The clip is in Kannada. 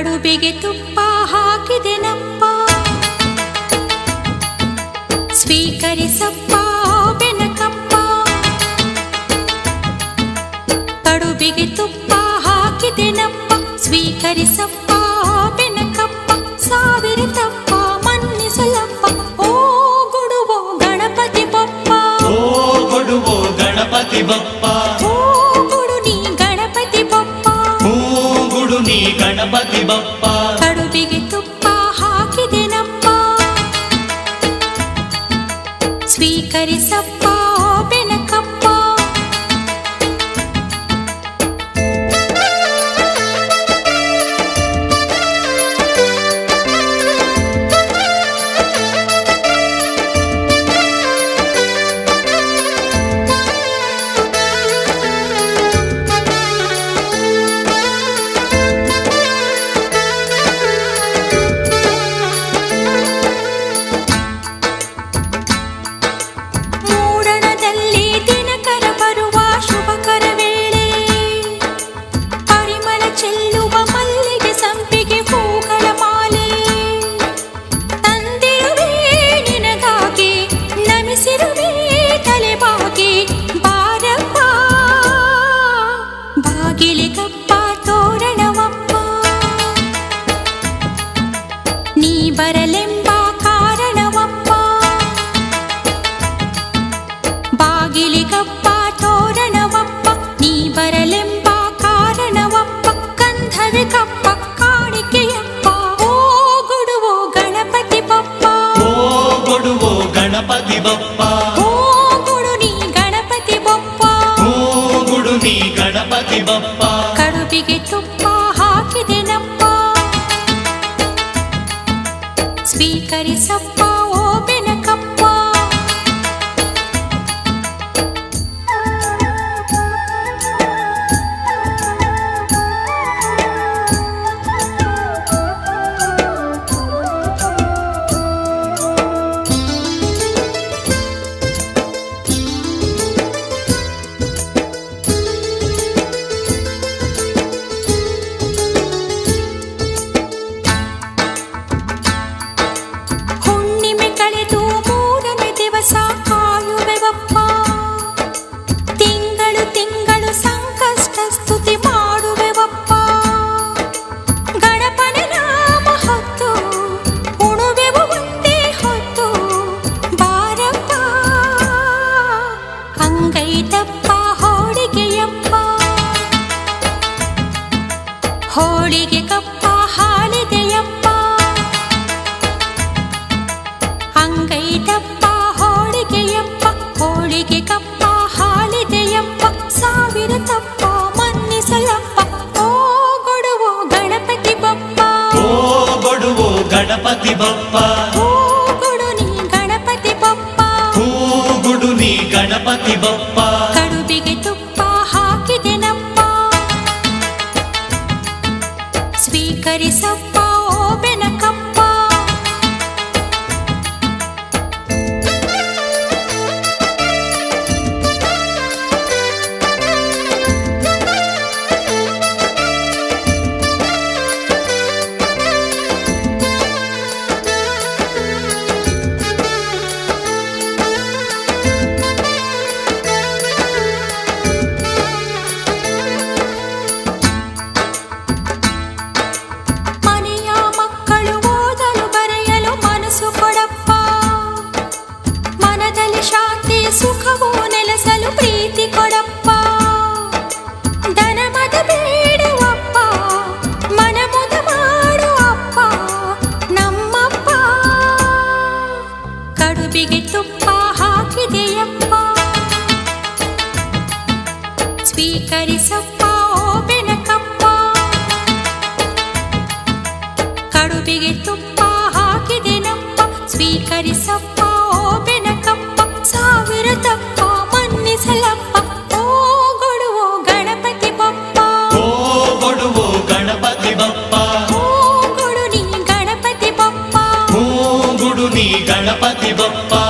ಕಡುಬಿಗೆ ತುಪ್ಪ ಹಾಕಿದೆನಪ್ಪ ಸ್ವೀಕರಿಸಪ್ಪ. ಎಂಬಪ್ಪ ಕಡುಬಿಗೆ ತುಪ್ಪ ಹಾಕಿದೆನಪ್ಪ ಸ್ವೀಕರಿಸಪ್ಪ. ಸ್ತುತಿ ಗಣಪತಿ ಬಪ್ಪ. ಕಡುಬಿಗೆ ತುಪ್ಪ ಹಾಕಿದೆ ನಪ್ಪ. ಸ್ವೀಕರಿಸಪ್ಪ. ಬಪ್ಪ ಹೂಗುಡು ನೀ ಗಣಪತಿ ಬಪ್ಪ. ಹೂಗುಡು ನೀ ಗಣಪತಿ ಬಪ್ಪ. ಕಡುಬಿಗೆ ತುಪ್ಪ ಹಾಕಿದೆನಪ್ಪ ಸ್ವೀಕರಿಸಪ್ಪ. ಸುಖವೋ ನೆಲೆಸಲು ಪ್ರೀತಿ ಕೊಡಪ್ಪ. ಧನಮದ ಬೇಡುವಪ್ಪ, ಮನಮುದ ಮಾಡುವಪ್ಪ, ನಮ್ಮಪ್ಪ. ಕಡುಬಿಗೆ ತುಪ್ಪ ಹಾಕಿದೆಯಪ್ಪ. ಸ್ವೀಕರಿಸಪ್ಪ ಓ ಬೆನಕಪ್ಪ. ಕಡುಬಿಗೆ ತುಪ್ಪ ಹಾಕಿದೆನಪ್ಪ, ಸ್ವೀಕರಿಸಪ್ಪ గణపతి బప్పా